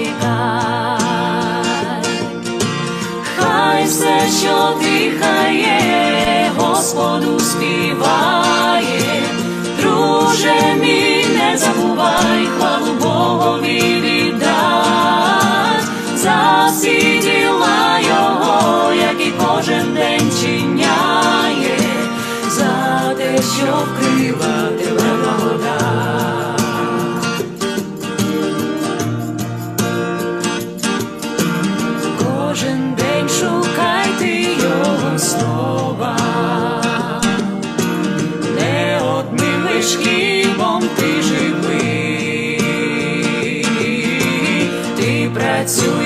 нарікай, хай все, що дихає, Господу співає, друже мій, не забувай, хвалу Богові віддай за всі діла його, які кожен день чиняє, за те, що вкрила тебе благодать. Ти працюй,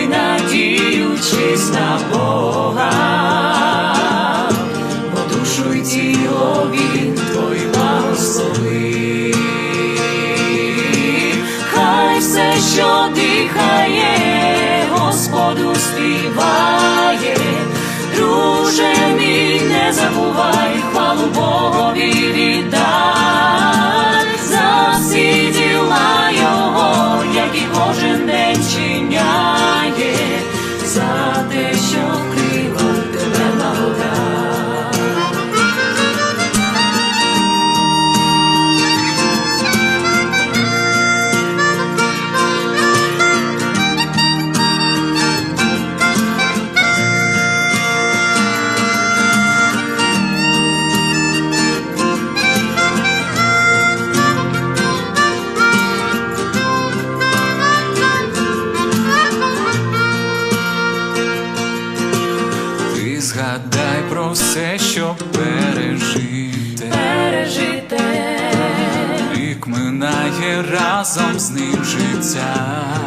разом з ним життя.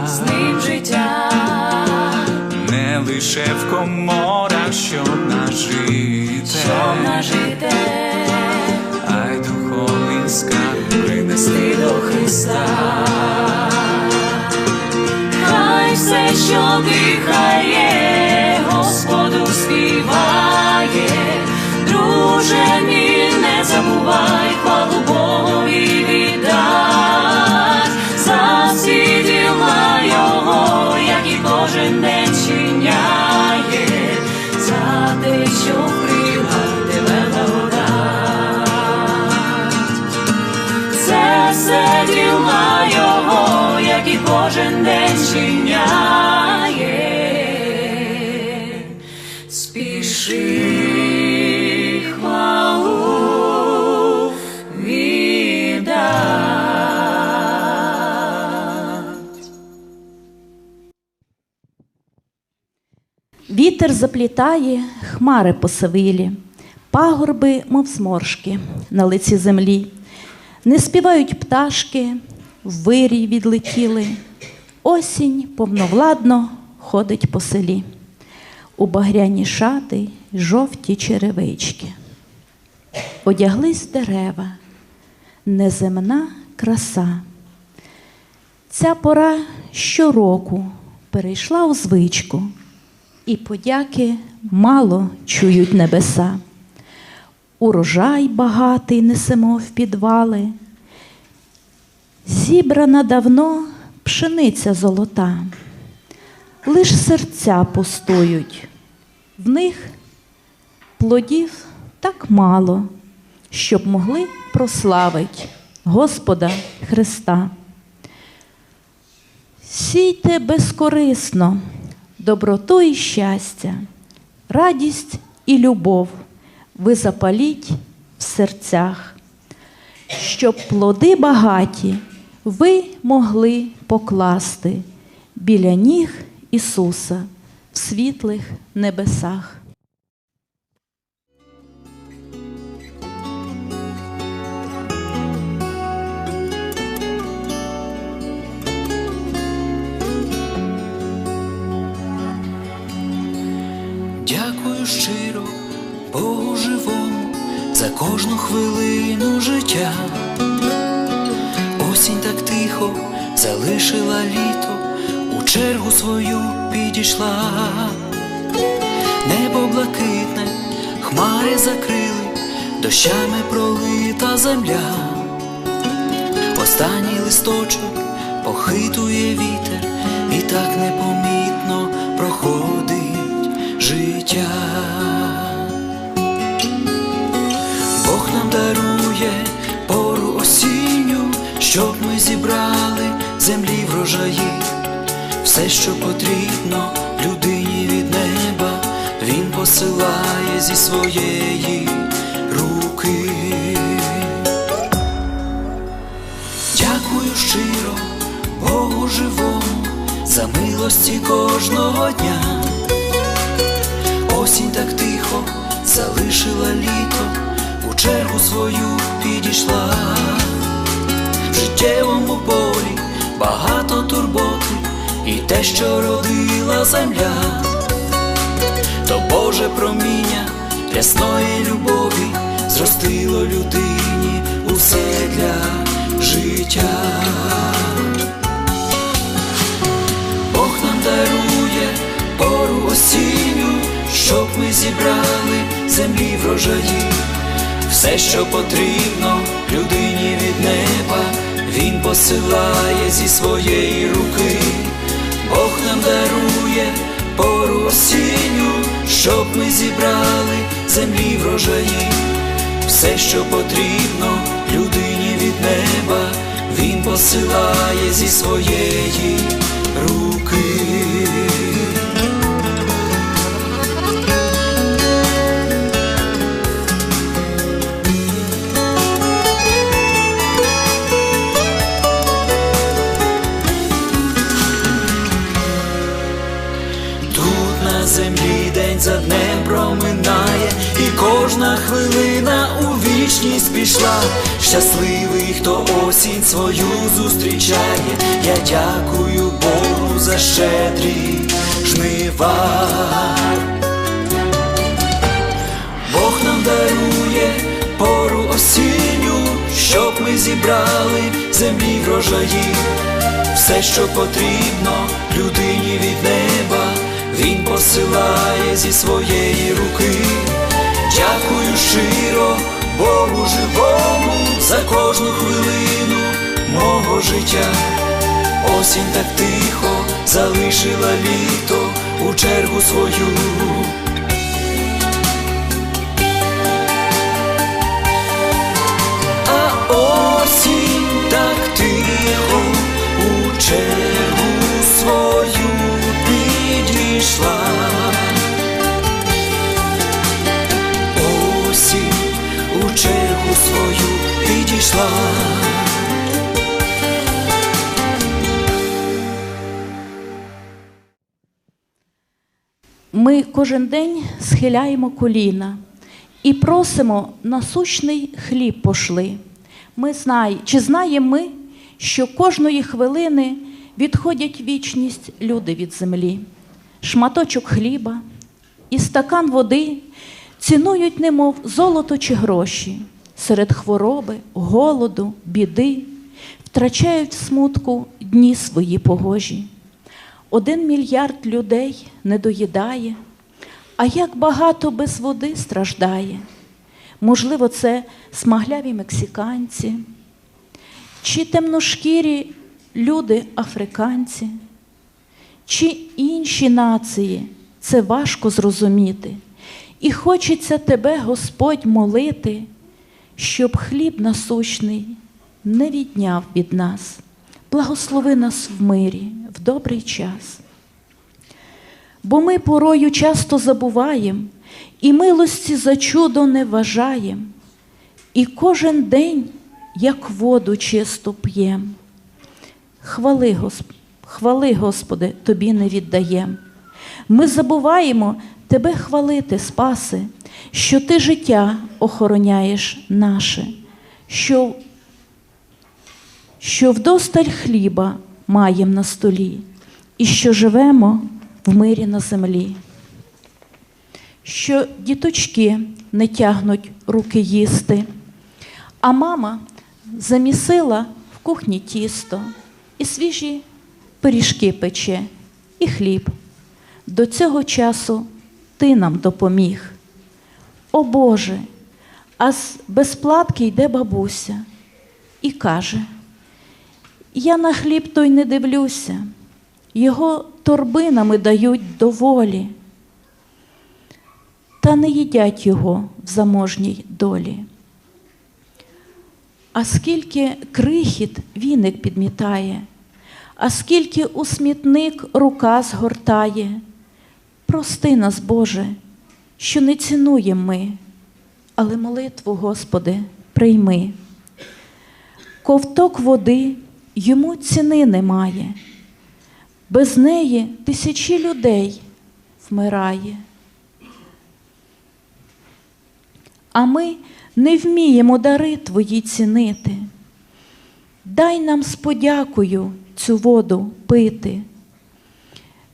з ним життя, Не лише в коморах, щоб нажити, щоб нажити, а й духовний скарб принести. до Христа. Хай все, що дихає, Господу співає, друже мій, Вітер заплітає хмари по сивилі, пагорби, мов сморшки на лиці землі. Не співають пташки, вирій відлетіли. Осінь повновладно ходить по селі. У багряні шати жовті черевички. Одяглись дерева, неземна краса. Ця пора щороку перейшла у звичку, і подяки мало чують небеса. Урожай багатий несемо в підвали, зібрана давно пшениця золота, лиш серця пустують, в них плодів так мало, щоб могли прославить Господа Христа. Сійте безкорисно доброту і щастя, радість і любов ви запаліть в серцях, щоб плоди багаті ви могли покласти біля ніг Ісуса в світлих небесах. Дякую щиро Богу живому за кожну хвилину життя. Осінь так тихо залишила літо, у чергу свою підійшла. Небо блакитне, хмари закрили, дощами пролита земля. Останній листочок похитує вітер, і так непомітно проходить життя, Бог нам дарує пору осінню, щоб ми зібрали землі врожаї, все, що потрібно людині від неба, Він посилає зі своєї руки. Дякую щиро Богу живому за милості кожного дня. Осінь так тихо залишила літо, у чергу свою підійшла. В життєвому полі багато турботи і те, що родила земля, то Боже проміння рясної любові зростило людині усе для життя. Бог нам дарує пору осінню, щоб ми зібрали землі врожаї. Все, що потрібно людині від неба, Він посилає зі своєї руки. Бог нам дарує пору осінню, щоб ми зібрали землі врожаї. Все, що потрібно людині від неба, Він посилає зі своєї руки. День за днем проминає, і кожна хвилина у вічність пішла. Щасливий, хто осінь свою зустрічає. Я дякую Богу за щедрі жнива. Бог нам дарує пору осінню, щоб ми зібрали землі врожаї. Все, що потрібно людині від Він посилає зі своєї руки. Дякую щиро Богу живому за кожну хвилину мого життя. Осінь так тихо залишила літо у чергу свою. Ми кожен день схиляємо коліна і просимо насущний хліб пошли. Ми знай, чи знаємо ми, що кожної хвилини відходять вічність люди від землі. Шматочок хліба і стакан води цінують, немов золото чи гроші, серед хвороби, голоду, біди, втрачають в смутку дні свої погожі. Один мільярд людей не доїдає, а як багато без води страждає. Можливо, це смагляві мексиканці, чи темношкірі люди африканці, чи інші нації. Це важко зрозуміти. І хочеться тебе, Господь, молити, щоб хліб насущний не відняв від нас. Благослови нас в мирі, в добрий час. Бо ми порою часто забуваємо і милості за чудо не вважаємо, і кожен день, як воду чисто п'єм. Хвали, Госп... Хвали, Господи, Тобі не віддаєм. Ми забуваємо Тебе хвалити, Спаси, що Ти життя охороняєш наше, що що вдосталь хліба маєм на столі, і що живемо в мирі на землі, що діточки не тягнуть руки їсти, а мама замісила в кухні тісто і свіжі пиріжки пече, і хліб. До цього часу ти нам допоміг. О Боже, а з безплатки йде бабуся і каже: Я на хліб той не дивлюся, його торбинами дають доволі, та не їдять його в заможній долі. А скільки крихіт віник підмітає, а скільки у смітник рука згортає. Прости нас, Боже, що не цінуємо ми, але молитву, Господи, прийми. Ковток води йому ціни немає, без неї тисячі людей вмирає. А ми не вміємо дари твої цінити. Дай нам з подякою цю воду пити.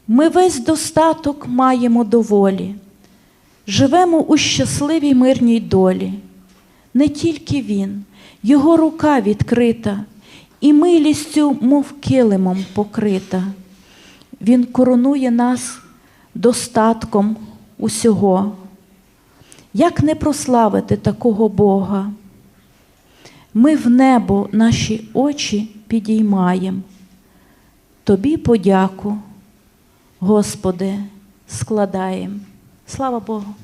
Ми весь достаток маємо доволі, живемо у щасливій мирній долі. Не тільки він, його рука відкрита, і милістю, мов килимом покрита. Він коронує нас достатком усього. Як не прославити такого Бога? Ми в небо наші очі підіймаємо. Тобі подяку, Господи, складаємо. Слава Богу.